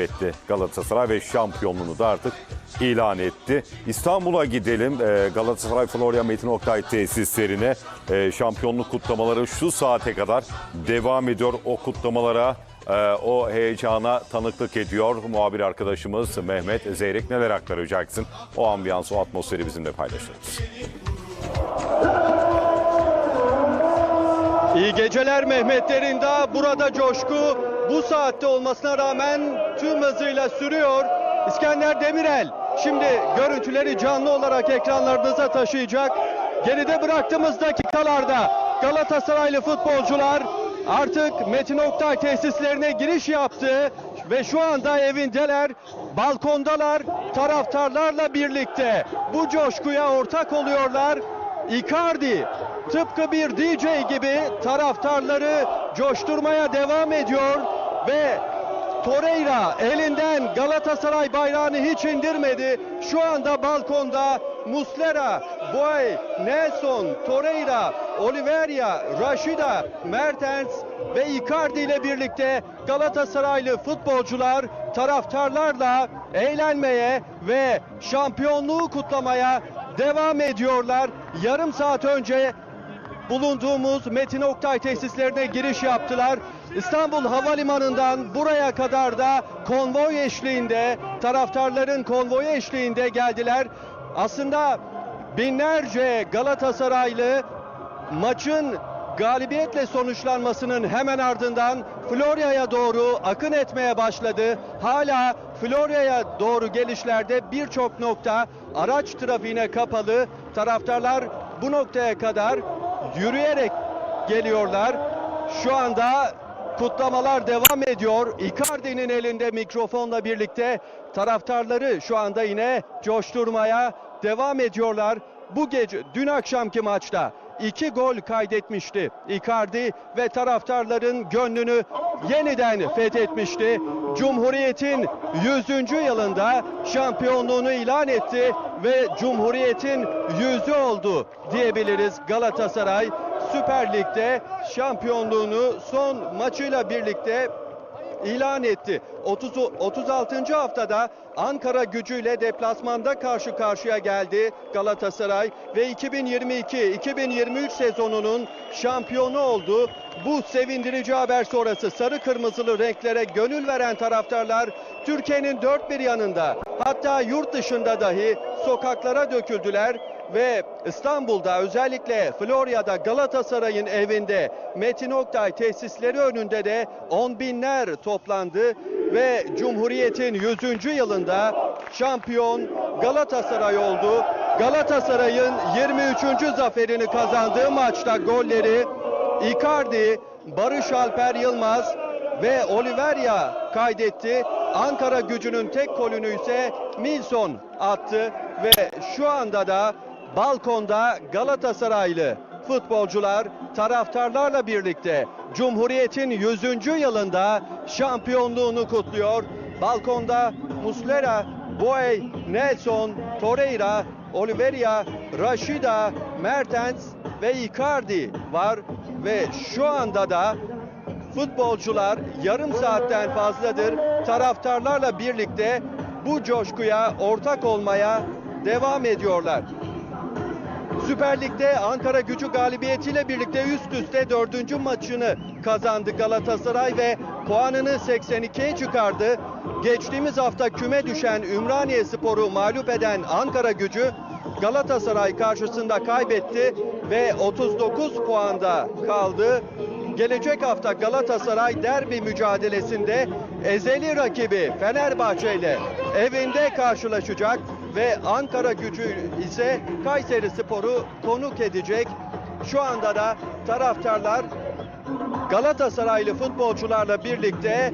etti Galatasaray ve şampiyonluğunu da artık ilan etti. İstanbul'a gidelim. Ee, Galatasaray Florya Metin Oktay tesislerine Ee, şampiyonluk kutlamaları şu saate kadar devam ediyor. O kutlamalara, e, o heyecana tanıklık ediyor muhabir arkadaşımız Mehmet Zeyrek. Neler aktaracaksın? O ambiyansı, o atmosferi bizimle paylaşırız. İyi geceler Mehmetlerin de burada coşku bu saatte olmasına rağmen tüm hızıyla sürüyor. İskender Demirel şimdi görüntüleri canlı olarak ekranlarınıza taşıyacak. Geride bıraktığımız dakikalarda Galatasaraylı futbolcular artık Metin Oktay tesislerine giriş yaptı ve şu anda evindeler, balkondalar, taraftarlarla birlikte bu coşkuya ortak oluyorlar. Icardi tıpkı bir DJ gibi taraftarları coşturmaya devam ediyor ve Torreira elinden Galatasaray bayrağını hiç indirmedi. Şu anda balkonda Muslera, Boy, Nelson, Torreira, Oliveira, Rashida, Mertens ve Icardi ile birlikte Galatasaraylı futbolcular taraftarlarla eğlenmeye ve şampiyonluğu kutlamaya devam ediyorlar. Yarım saat önce bulunduğumuz Metin Oktay tesislerine giriş yaptılar. İstanbul Havalimanı'ndan buraya kadar da konvoy eşliğinde, taraftarların konvoyu eşliğinde geldiler. Aslında binlerce Galatasaraylı maçın galibiyetle sonuçlanmasının hemen ardından Florya'ya doğru akın etmeye başladı. Hala Florya'ya doğru gelişlerde birçok nokta araç trafiğine kapalı. Taraftarlar bu noktaya kadar yürüyerek geliyorlar. Şu anda kutlamalar devam ediyor. Icardi'nin elinde mikrofonla birlikte taraftarları şu anda yine coşturmaya devam ediyorlar. Bu gece dün akşamki maçta iki gol kaydetmişti Icardi ve taraftarların gönlünü yeniden fethetmişti. Cumhuriyet'in 100. yılında şampiyonluğunu ilan etti ve Cumhuriyet'in yüzü oldu diyebiliriz Galatasaray. Süper Lig'de şampiyonluğunu son maçıyla birlikte ilan etti. 30, 36. haftada Ankara gücüyle deplasmanda karşı karşıya geldi Galatasaray ve 2022-2023 sezonunun şampiyonu oldu. Bu sevindirici haber sonrası sarı kırmızılı renklere gönül veren taraftarlar Türkiye'nin dört bir yanında hatta yurt dışında dahi sokaklara döküldüler ve İstanbul'da özellikle Florya'da Galatasaray'ın evinde Metin Oktay tesisleri önünde de on binler toplandı ve Cumhuriyet'in 100. yılında şampiyon Galatasaray oldu. Galatasaray'ın 23. zaferini kazandığı maçta golleri Icardi, Barış Alper Yılmaz ve Oliveira kaydetti. Ankara gücünün tek golünü ise Milson attı ve şu anda da balkonda Galatasaraylı futbolcular taraftarlarla birlikte Cumhuriyet'in 100. yılında şampiyonluğunu kutluyor. Balkonda Muslera, Boey, Nelson, Torreira, Oliveira, Rashida, Mertens ve Icardi var ve şu anda da futbolcular yarım saatten fazladır taraftarlarla birlikte bu coşkuya ortak olmaya devam ediyorlar. Süper Lig'de Ankara gücü galibiyetiyle birlikte üst üste dördüncü maçını kazandı Galatasaray ve puanını 82'ye çıkardı. Geçtiğimiz hafta küme düşen Ümraniye Spor'u mağlup eden Ankara gücü Galatasaray karşısında kaybetti ve 39 puanda kaldı. Gelecek hafta Galatasaray derbi mücadelesinde ezeli rakibi Fenerbahçe ile evinde karşılaşacak ve Ankara gücü ise Kayseri Spor'u konuk edecek. Şu anda da taraftarlar Galatasaraylı futbolcularla birlikte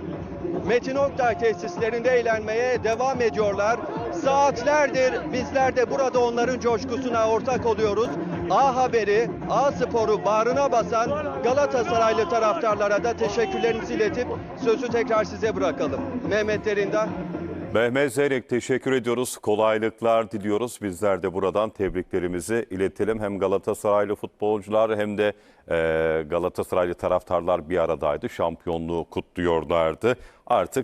Metin Oktay tesislerinde eğlenmeye devam ediyorlar. Saatlerdir bizler de burada onların coşkusuna ortak oluyoruz. A Haber'i, A Spor'u bağrına basan Galatasaraylı taraftarlara da teşekkürlerimizi iletip sözü tekrar size bırakalım. Mehmet Derinden. Mehmet Zeyrek teşekkür ediyoruz. Kolaylıklar diliyoruz. Bizler de buradan tebriklerimizi iletelim. Hem Galatasaraylı futbolcular hem de Galatasaraylı taraftarlar bir aradaydı. Şampiyonluğu kutluyorlardı. Artık